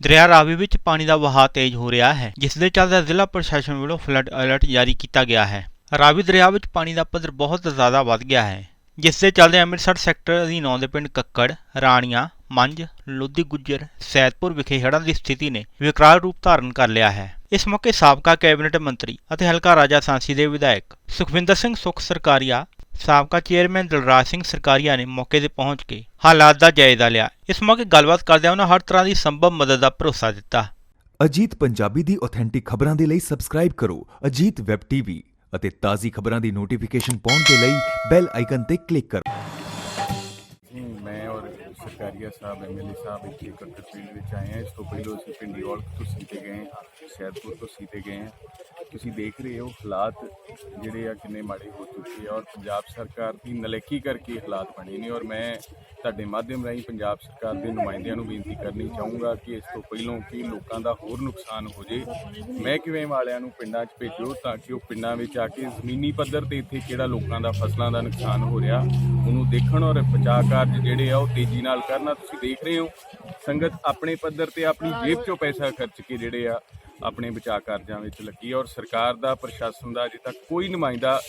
ਦਰਿਆ ਰਾਵੀ ਵਿੱਚ ਪਾਣੀ ਦਾ ਵਹਾਅ ਤੇਜ਼ ਹੋ ਰਿਹਾ ਹੈ, ਜਿਸ ਦੇ ਚੱਲਦੇ ਜ਼ਿਲ੍ਹਾ ਪ੍ਰਸ਼ਾਸਨ ਵੱਲੋਂ ਫਲੱਡ ਅਲਰਟ ਜਾਰੀ ਕੀਤਾ ਗਿਆ ਹੈ। ਰਾਵੀ ਦਰਿਆ ਵਿੱਚ ਪਾਣੀ ਦਾ ਪੱਧਰ ਬਹੁਤ ਜ਼ਿਆਦਾ ਵੱਧ ਗਿਆ ਹੈ, ਜਿਸ ਦੇ ਚੱਲਦੇ ਅੰਮ੍ਰਿਤਸਰ ਸੈਕਟਰ ਅਧੀਨ ਆਉਂਦੇ ਪਿੰਡ ਕੱਕੜ, ਰਾਣੀਆਂ, ਮੰਝ, ਲੋਧੀ ਗੁੱਜਰ, ਸੈਦਪੁਰ ਵਿਖੇ ਹੜ੍ਹਾਂ ਦੀ ਸਥਿਤੀ ਨੇ ਵਿਕਰਾਲ ਰੂਪ ਧਾਰਨ ਕਰ ਲਿਆ ਹੈ। ਇਸ ਮੌਕੇ ਸਾਬਕਾ ਕੈਬਨਿਟ ਮੰਤਰੀ ਅਤੇ ਹਲਕਾ ਰਾਜਾ ਸਾਂਸੀ ਦੇ ਵਿਧਾਇਕ ਸੁਖਵਿੰਦਰ ਸਿੰਘ ਸੁੱਖ ਸਰਕਾਰੀਆ ਸਾਬਕਾ ਚੇਅਰਮੈਨ ਦਲਰਾਜ ਸਿੰਘ ਸਰਕਾਰੀਆ ਨੇ ਮੌਕੇ ਤੇ ਪਹੁੰਚ ਕੇ ਹਾਲਾਤ ਦਾ ਜਾਇਜ਼ਾ ਲਿਆ। ਇਸ ਮੌਕੇ ਗੱਲਬਾਤ ਕਰਦਿਆਂ ਉਹਨਾਂ ਹਰ ਤਰ੍ਹਾਂ ਦੀ ਸੰਭਵ ਮਦਦ ਦਾ ਭਰੋਸਾ ਦਿੱਤਾ। ਅਜੀਤ ਪੰਜਾਬੀ ਦੀ ਆਥੈਂਟਿਕ ਖਬਰਾਂ ਦੇ ਲਈ ਸਬਸਕ੍ਰਾਈਬ ਕਰੋ ਅਜੀਤ ਵੈਬ ਟੀਵੀ ਅਤੇ ਤਾਜ਼ੀ ਖਬਰਾਂ ਦੀ ਨੋਟੀਫਿਕੇਸ਼ਨ ਪਾਉਣ ਦੇ ਲਈ ਬੈਲ ਆਈਕਨ ਤੇ ਕਲਿੱਕ ਕਰੋ। ਸਰਕਾਰੀਆ ਸਾਹਿਬ ਐਮਐਲਏ ਸਾਹਿਬ ਇੱਥੇ ਕੱਟੜ ਫੀਲਡ ਵਿੱਚ ਆਏ ਹਾਂ ਇਸ ਤੋਂ ਪਹਿਲਾਂ ਅਸੀਂ ਪਿੰਡੀਵਾਲ ਤੋਂ ਸੀਤੇ ਗਏ ਹਾਂ ਸੈਦਪੁਰ ਤੋਂ ਸੀਤੇ ਗਏ ਹਾਂ ਤੁਸੀਂ ਦੇਖ ਰਹੇ ਹੋ ਹਾਲਾਤ ਜਿਹੜੇ ਆ ਕਿੰਨੇ ਮਾੜੇ ਹੋ ਚੁੱਕੇ ਆ ਔਰ ਪੰਜਾਬ ਸਰਕਾਰ ਦੀ ਨਲੇਕੀ ਕਰਕੇ ਹਾਲਾਤ ਬਣੇ ਨੇ ਔਰ ਮੈਂ ਤੁਹਾਡੇ ਮਾਧਿਅਮ ਰਾਹੀਂ ਪੰਜਾਬ ਸਰਕਾਰ ਦੇ ਨੁਮਾਇੰਦਿਆਂ ਨੂੰ ਬੇਨਤੀ ਕਰਨੀ ਚਾਹੂੰਗਾ ਕਿ ਇਸ ਤੋਂ ਪਹਿਲਾਂ ਕਿ ਲੋਕਾਂ ਦਾ ਹੋਰ ਨੁਕਸਾਨ ਹੋ ਜੇ। ਮਹਿਕਮੇ ਵਾਲਿਆਂ ਨੂੰ ਪਿੰਡਾਂ 'ਚ ਭੇਜੋ ਤਾਂ ਕਿ ਉਹ ਪਿੰਡਾਂ ਵਿੱਚ ਆ ਕੇ ਜ਼ਮੀਨੀ ਪੱਧਰ ਤੇ ਇੱਥੇ ਕਿਹੜਾ ਲੋਕਾਂ ਦਾ ਫਸਲਾਂ ਦਾ ਨੁਕਸਾਨ ਹੋ ਰਿਹਾ, ਉਹਨੂੰ ਦੇਖਣ ਔਰ ਬਚਾਅ ਕਾਰਜ ਜਿਹੜੇ ਆ ਉਹ ਤੇਜ਼ੀ ਨਾਲ ਕਰਨਾ ਤੁਸੀਂ ਦੇਖ ਰਹੇ ਹੋ। ਸੰਗਤ ਆਪਣੇ ਪੱਧਰ ਤੇ ਆਪਣੀ ਜੇਬ 'ਚੋਂ ਪੈਸਾ ਖਰਚ ਕੇ ਜਿਹੜੇ ਆ ਆਪਣੇ ਬਚਾਅ ਕਾਰਜਾਂ ਵਿੱਚ ਲੱਗੀ ਔਰ ਸਰਕਾਰ ਦਾ, ਪ੍ਰਸ਼ਾਸਨ ਦਾ ਅਜੇ ਤੱਕ ਕੋਈ ਨੁਮਾਇੰਦਾ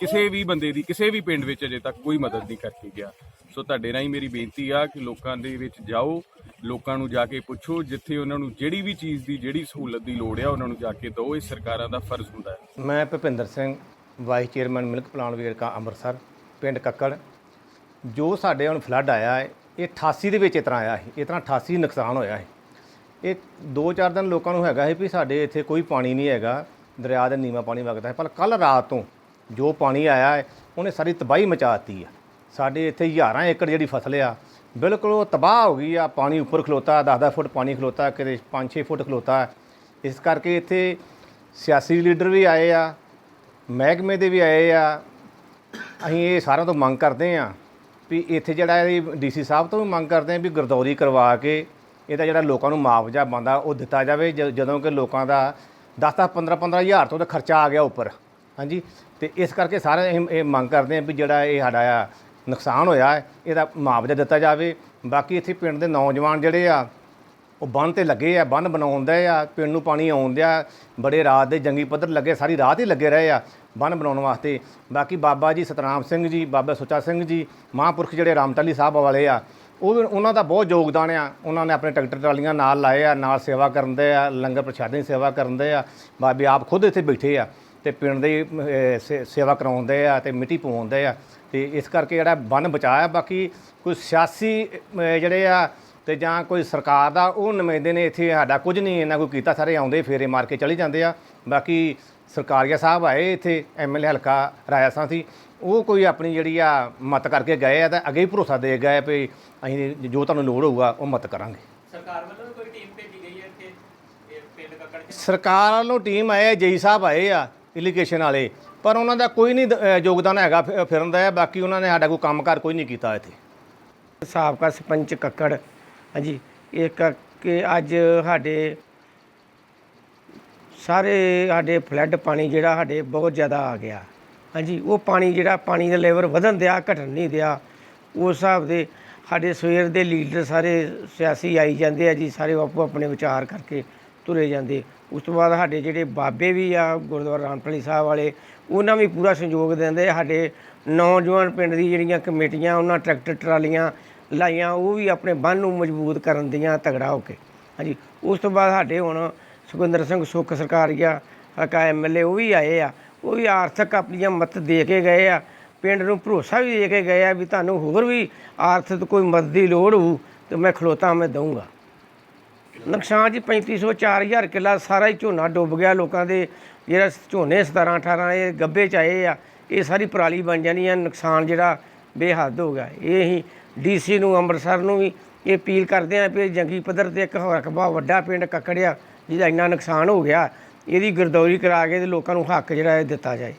ਕਿਸੇ ਵੀ ਬੰਦੇ ਦੀ, ਕਿਸੇ ਵੀ ਪਿੰਡ ਵਿੱਚ ਅਜੇ ਤੱਕ ਕੋਈ ਮਦਦ ਨਹੀਂ ਕਰਕੇ ਗਿਆ। ਸੋ ਤੁਹਾਡੇ ਰਾਹੀਂ ਮੇਰੀ ਬੇਨਤੀ ਆ ਕਿ ਲੋਕਾਂ ਦੇ ਵਿੱਚ ਜਾਓ, ਲੋਕਾਂ ਨੂੰ ਜਾ ਕੇ ਪੁੱਛੋ, ਜਿੱਥੇ ਉਹਨਾਂ ਨੂੰ ਜਿਹੜੀ ਵੀ ਚੀਜ਼ ਦੀ, ਜਿਹੜੀ ਸਹੂਲਤ ਦੀ ਲੋੜ ਆ, ਉਹਨਾਂ ਨੂੰ ਜਾ ਕੇ ਦਿਓ, ਇਹ ਸਰਕਾਰਾਂ ਦਾ ਫਰਜ਼ ਹੁੰਦਾ ਹੈ। ਮੈਂ Bhupinder Singh vice chairman milk plant Verka, Amritsar, ਪਿੰਡ ਕੱਕੜ। ਜੋ ਸਾਡੇ ਹੁਣ ਫਲੱਡ ਆਇਆ ਹੈ ਇਹ 88 ਦੇ ਵਿੱਚ ਇਸ ਤਰ੍ਹਾਂ ਆਇਆ ਸੀ। ਇਸ ਤਰ੍ਹਾਂ 88 ਨੁਕਸਾਨ ਹੋਇਆ ਸੀ। ਇਹ 2-4 ਦਿਨ ਲੋਕਾਂ ਨੂੰ ਹੈਗਾ ਸੀ ਵੀ ਸਾਡੇ ਇੱਥੇ ਕੋਈ ਪਾਣੀ ਨਹੀਂ ਹੈਗਾ। ਦਰਿਆ ਦੇ ਨੀਵਾਂ ਪਾਣੀ ਵਗਦਾ ਹੈ ਪਰ ਕੱਲ ਰਾਤ ਤੋਂ ਜੋ ਪਾਣੀ ਆਇਆ ਹੈ, ਉਹਨੇ ਸਾਰੀ ਤਬਾਹੀ ਮਚਾਤੀ ਆ। ਸਾਡੇ ਇੱਥੇ ਹਜ਼ਾਰਾਂ ਏਕੜ ਜਿਹੜੀ ਫਸਲ ਆ, ਬਿਲਕੁਲ ਉਹ ਤਬਾਹ ਹੋ ਗਈ ਆ। ਪਾਣੀ ਉੱਪਰ ਖਲੋਤਾ 10-10 ਫੁੱਟ ਪਾਣੀ ਖਲੋਤਾ, ਕਿਤੇ 5-6 ਫੁੱਟ ਖਲੋਤਾ। ਇਸ ਕਰਕੇ ਇੱਥੇ ਸਿਆਸੀ ਲੀਡਰ ਵੀ ਆਏ ਆ, ਮਹਿਕਮੇ ਦੇ ਵੀ ਆਏ ਆ। ਅਸੀਂ ਇਹ ਸਾਰਿਆਂ ਤੋਂ ਮੰਗ ਕਰਦੇ ਆ ਵੀ ਇੱਥੇ ਜਿਹੜਾ ਇਹ ਡੀਸੀ ਸਾਹਿਬ ਤੋਂ ਵੀ ਮੰਗ ਕਰਦੇ ਆ ਵੀ ਗਰਦੌਰੀ ਕਰਵਾ ਕੇ ਇਹਦਾ ਜਿਹੜਾ ਲੋਕਾਂ ਨੂੰ ਮੁਆਵਜ਼ਾ ਬੰਦਾ ਉਹ ਦਿੱਤਾ ਜਾਵੇ, ਜ- ਜਦੋਂ ਕਿ ਲੋਕਾਂ ਦਾ 10-10 15-15 ਹਜ਼ਾਰ ਤੋਂ ਤਾਂ ਖਰਚਾ ਆ ਗਿਆ ਉੱਪਰ। ਹਾਂਜੀ? ਤੇ ਇਸ ਕਰਕੇ ਸਾਰੇ ਅਸੀਂ ਇਹ ਮੰਗ ਕਰਦੇ ਆ ਵੀ ਜਿਹੜਾ ਇਹ ਸਾਡਾ ਆ ਨੁਕਸਾਨ ਹੋਇਆ ਹੈ, ਇਹਦਾ ਮੁਆਵਜ਼ਾ ਦਿੱਤਾ ਜਾਵੇ। ਬਾਕੀ ਇੱਥੇ ਪਿੰਡ ਦੇ ਨੌਜਵਾਨ ਜਿਹੜੇ ਆ ਉਹ ਬੰਨ ਤੇ ਲੱਗੇ ਆ, ਬੰਨ ਬਣਾਉਂਦੇ ਆ, ਪਿੰਡ ਨੂੰ ਪਾਣੀ ਆਉਂਦਿਆ ਬੜੇ ਰਾਤ ਦੇ ਜੰਗੀ ਪੱਧਰ ਲੱਗੇ, ਸਾਰੀ ਰਾਤ ਹੀ ਲੱਗੇ ਰਹੇ ਆ ਬੰਨ ਬਣਾਉਣ ਵਾਸਤੇ। ਬਾਕੀ ਬਾਬਾ ਜੀ ਸਤਨਾਮ ਸਿੰਘ ਜੀ, ਬਾਬਾ ਸੁੱਚਾ ਸਿੰਘ ਜੀ, ਮਹਾਂਪੁਰਖ ਜਿਹੜੇ ਰਾਮਟਾਲੀ ਸਾਹਿਬ ਵਾਲੇ ਆ, ਉਹ ਵੀ- ਉਹਨਾਂ ਦਾ ਬਹੁਤ ਯੋਗਦਾਨ ਆ। ਉਹਨਾਂ ਨੇ ਆਪਣੇ ਟਰੈਕਟਰ ਟਰਾਲੀਆਂ ਨਾਲ ਲਾਏ ਆ, ਨਾਲ ਸੇਵਾ ਕਰਦੇ ਆ, ਲੰਗਰ ਪ੍ਰਸ਼ਾਦੇ ਦੀ ਸੇਵਾ ਕਰਨ ਦੇ ਆ। ਬਾਬੇ ਆਪ ਖੁਦ ਇੱਥੇ ਬੈਠੇ ਆ ਤੇ ਪਿੰਡ ਦੀ ਸੇ- ਸੇਵਾ ਕਰਾਉਂਦੇ ਆ ਤੇ ਮਿੱਟੀ ਪਵਾਉਂਦੇ ਆ। ਤੇ ਇਸ ਕਰਕੇ ਜਿਹੜਾ ਬੰਨ ਬਚਾਇਆ, ਬਾਕੀ ਕੋਈ ਸਿਆਸੀ ਜਿਹੜੇ ਆ ਤੇ ਜਾਂ ਕੋਈ ਸਰਕਾਰ ਦਾ ਉਹ ਨੁਮਾਇੰਦੇ ਨੇ ਇੱਥੇ ਸਾਡਾ ਕੁਝ ਨਹੀਂ ਇਹਨਾਂ ਕੋਈ ਕੀਤਾ ਸਾਰੇ ਆਉਂਦੇ ਫੇਰੇ ਮਾਰ ਕੇ ਚਲੇ ਜਾਂਦੇ ਆ। ਬਾਕੀ ਸਰਕਾਰੀਆ ਸਾਹਿਬ ਆਏ ਇੱਥੇ ਐਮਐਲਏ ਹਲਕਾ ਰਾਇਆ ਸਾਂ ਸੀ। ਉਹ ਕੋਈ ਆਪਣੀ ਜਿਹੜੀ ਆ ਮਤ ਕਰਕੇ ਗਏ ਆ ਤਾਂ ਅੱਗੇ ਹੀ ਭਰੋਸਾ ਦੇ ਗਏ ਵੀ ਅਸੀਂ ਜੋ ਤੁਹਾਨੂੰ ਲੋੜ ਹੋਊਗਾ ਉਹ ਮਤ ਕਰਾਂਗੇ। ਸਰਕਾਰ ਵੱਲੋਂ ਕੋਈ ਟੀਮ ਭੇਜੀ ਗਈ ਹੈ ਇੱਥੇ? ਪਿੰਡ ਕੱਕੜ ਸਰਕਾਰ ਵੱਲੋਂ ਟੀਮ ਆਏ ਜੇਈ ਸਾਹਿਬ ਆਏ ਆ ਇਲੀਗੇਸ਼ਨ ਵਾਲੇ। ਪਰ ਉਹਨਾਂ ਦਾ ਕੋਈ ਨਹੀਂ ਯੋਗਦਾਨ ਹੈਗਾ ਫਿਰਨ ਦਾ ਬਾਕੀ ਉਹਨਾਂ ਨੇ ਸਾਡਾ ਕੋਈ ਕੰਮਕਾਰ ਕੋਈ ਨਹੀਂ ਕੀਤਾ ਇੱਥੇ। ਸਾਬਕਾ ਸਰਪੰਚ ਕੱਕੜ ਹਾਂਜੀ, ਇਹ ਕਰਕੇ ਅੱਜ ਸਾਡੇ ਸਾਰੇ ਸਾਡੇ ਫਲੱਡ ਪਾਣੀ ਜਿਹੜਾ ਸਾਡੇ ਬਹੁਤ ਜ਼ਿਆਦਾ ਆ ਗਿਆ। ਹਾਂਜੀ, ਉਹ ਪਾਣੀ ਜਿਹੜਾ ਪਾਣੀ ਦਾ ਲੈਵਲ ਵਧਣ ਦਿਆ, ਘਟਣ ਨਹੀਂ ਦਿਆ, ਉਸ ਹਿਸਾਬ ਦੇ ਸਾਡੇ ਸਵੇਰ ਦੇ ਲੀਡਰ ਸਾਰੇ ਸਿਆਸੀ ਆਈ ਜਾਂਦੇ ਆ ਜੀ, ਸਾਰੇ ਆਪੋ ਆਪਣੇ ਵਿਚਾਰ ਕਰਕੇ ਤੁਰੇ ਜਾਂਦੇ। ਉਸ ਤੋਂ ਬਾਅਦ ਸਾਡੇ ਜਿਹੜੇ ਬਾਬੇ ਵੀ ਆ, ਗੁਰਦੁਆਰਾ ਰਾਮਪਲੀ ਸਾਹਿਬ ਵਾਲੇ, ਉਹਨਾਂ ਵੀ ਪੂਰਾ ਸਹਿਯੋਗ ਦਿੰਦੇ ਸਾਡੇ ਨੌਜਵਾਨ ਪਿੰਡ ਦੀ ਜਿਹੜੀਆਂ ਕਮੇਟੀਆਂ, ਉਹਨਾਂ ਟਰੈਕਟਰ, ਟਰਾਲੀਆਂ ਲਾਈਆਂ, ਉਹ ਵੀ ਆਪਣੇ ਬੰਨ ਨੂੰ ਮਜ਼ਬੂਤ ਕਰਨ ਦੀਆਂ ਤਗੜਾ ਹੋ ਕੇ। ਹਾਂਜੀ, ਉਸ ਤੋਂ ਬਾਅਦ ਸਾਡੇ ਹੁਣ ਸੁਖਿੰਦਰ ਸਿੰਘ ਸੁੱਖ ਸਰਕਾਰੀਆ ਹਲਕਾ ਐਮਐਲਏ ਉਹ ਵੀ ਆਏ ਆ। ਉਹ ਵੀ ਆਰਥਿਕ ਆਪਣੀਆਂ ਮਦਦ ਦੇ ਕੇ ਗਏ ਆ। ਪਿੰਡ ਨੂੰ ਭਰੋਸਾ ਵੀ ਦੇ ਕੇ ਗਏ ਆ ਵੀ ਤੁਹਾਨੂੰ ਹੋਰ ਵੀ ਆਰਥਿਕ ਕੋਈ ਮਦਦ ਦੀ ਲੋੜ ਹੋਊ, ਤੇ ਮੈਂ ਖਲੋਤਾ, ਮੈਂ ਦਊਂਗਾ। ਨੁਕਸਾਨ ਜੀ 3500 4000 ਕਿੱਲਾ ਸਾਰਾ ਹੀ ਝੋਨਾ ਡੁੱਬ ਗਿਆ ਲੋਕਾਂ ਦੇ। ਜਿਹੜਾ ਝੋਨੇ 17 18 ਇਹ ਗੱਬੇ ਚ ਆਏ ਆ, ਇਹ ਸਾਰੀ ਪਰਾਲੀ ਬਣ ਜਾਣੀ ਆ। ਨੁਕਸਾਨ ਜਿਹੜਾ ਬੇਹੱਦ ਹੋ ਗਿਆ। ਇਹ ਹੀ ਡੀਸੀ ਨੂੰ, ਅੰਮ੍ਰਿਤਸਰ ਨੂੰ ਵੀ ਇਹ ਅਪੀਲ ਕਰਦੇ ਆ ਵੀ ਜੰਗੀ ਪੱਧਰ ਤੇ ਇੱਕ ਰਕਬਾ ਵੱਡਾ ਪਿੰਡ ਕੱਕੜਿਆ, ਜਿਹਦਾ ਇੰਨਾ ਨੁਕਸਾਨ ਹੋ ਗਿਆ, ਇਹਦੀ ਗਰਦੌਰੀ ਕਰਾ ਕੇ ਤੇ ਲੋਕਾਂ ਨੂੰ ਹੱਕ ਜਿਹੜਾ ਇਹ ਦਿੱਤਾ ਜਾਏ।